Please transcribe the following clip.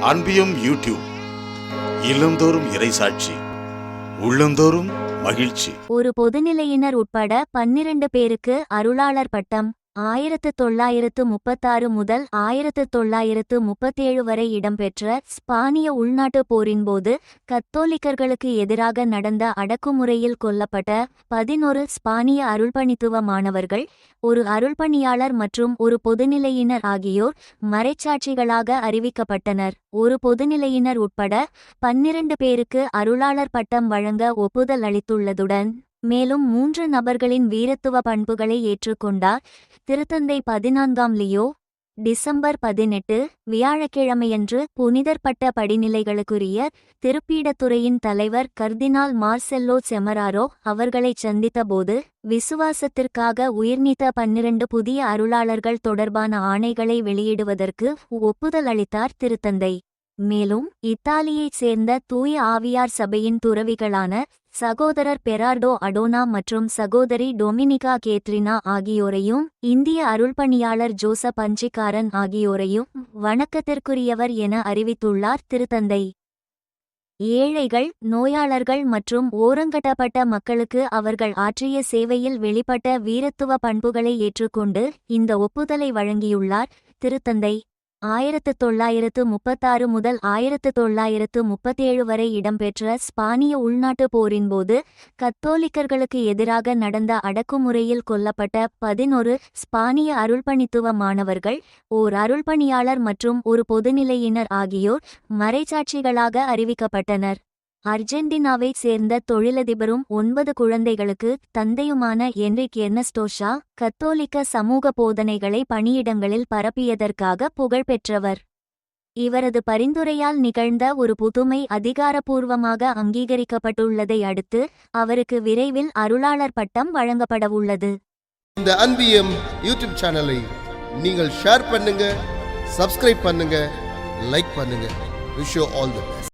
அன்பியும் YouTube இல்லந்தோறும் இறைசாட்சி உள்ளந்தோறும் மகிழ்ச்சி. ஒரு பொதுநிலையினர் உட்பட பன்னிரண்டு பேருக்கு அருளாளர் பட்டம். ஆயிரத்து தொள்ளாயிரத்து முப்பத்தாறு முதல் ஆயிரத்து தொள்ளாயிரத்து முப்பத்தேழு வரை இடம்பெற்ற ஸ்பானிய உள்நாட்டுப் போரின்போது கத்தோலிக்கர்களுக்கு எதிராக நடந்த அடக்குமுறையில் கொல்லப்பட்ட பதினொரு ஸ்பானிய அருள்பணித்துவ மாணவர்கள் ஒரு அருள்பணியாளர் மற்றும் ஒரு பொதுநிலையினர் ஆகியோர் மறைச்சாட்சிகளாக அறிவிக்கப்பட்டனர். ஒரு பொதுநிலையினர் உட்பட பன்னிரண்டு பேருக்கு அருளாளர் பட்டம் வழங்க ஒப்புதல் அளித்துள்ளதுடன் மேலும் மூன்று நபர்களின் வீரத்துவ பண்புகளை ஏற்றுக்கொண்டார் திருத்தந்தை பதினான்காம் லியோ டிசம்பர் பதினெட்டு வியாழக்கிழமையன்று புனிதர் பட்ட படிநிலைகளுக்குரிய திருப்பீடத்துறையின் தலைவர் கர்தினால் மார்செல்லோ செமராரோ அவர்களைச் சந்தித்தபோது விசுவாசத்திற்காக உயிர்நீத்த பன்னிரண்டு புதிய அருளாளர்கள் தொடர்பான ஆணைகளை வெளியிடுவதற்கு ஒப்புதல் அளித்தார் திருத்தந்தை. மேலும் இத்தாலியைச் சேர்ந்த தூய ஆவியார் சபையின் துறவிகளான சகோதரர் பெரார்டோ அடோனா மற்றும் சகோதரி டொமினிகா கேத்ரினா ஆகியோரையும் இந்திய அருள்பணியாளர் ஜோசப் அஞ்சிக்காரன் ஆகியோரையும் வணக்கத்திற்குரியவர் என அறிவித்துள்ளார் திருத்தந்தை. ஏழைகள் நோயாளர்கள் மற்றும் ஓரங்கட்டப்பட்ட மக்களுக்கு அவர்கள் ஆற்றிய சேவையில் வெளிப்பட்ட வீரத்துவ பண்புகளை ஏற்றுக்கொண்டு இந்த ஒப்புதலை வழங்கியுள்ளார் திருத்தந்தை. ஆயிரத்து தொள்ளாயிரத்து முப்பத்தாறு முதல் ஆயிரத்து தொள்ளாயிரத்து முப்பத்தேழு வரை இடம்பெற்ற ஸ்பானிய உள்நாட்டுப் போரின்போது கத்தோலிக்கர்களுக்கு எதிராக நடந்த அடக்குமுறையில் கொல்லப்பட்ட பதினொரு ஸ்பானிய அருள்பணித்துவ மாணவர்கள் ஓர் அருள்பணியாளர் மற்றும் ஒரு பொதுநிலையினர் ஆகியோர் மறைச்சாட்சிகளாக அறிவிக்கப்பட்டனர். அர்ஜென்டினாவைச் சேர்ந்த தொழிலதிபரும் ஒன்பது குழந்தைகளுக்கு தந்தையுமான என்ரிக் எர்னஸ்டோஷா கத்தோலிக்க சமூக போதனைகளை பணியிடங்களில் பரப்பியதற்காக புகழ்பெற்றவர். இவரது பரிந்துரையால் நிகழ்ந்த ஒரு புதுமை அதிகாரப்பூர்வமாக அங்கீகரிக்கப்பட்டுள்ளதை அடுத்து அவருக்கு விரைவில் அருளாளர் பட்டம் வழங்கப்படவுள்ளது. இந்த அன்பியம் யூடியூப் சேனலை நீங்கள் ஷேர் பண்ணுங்க சப்ஸ்கிரைப் பண்ணுங்க லைக் பண்ணுங்க. Wish all the best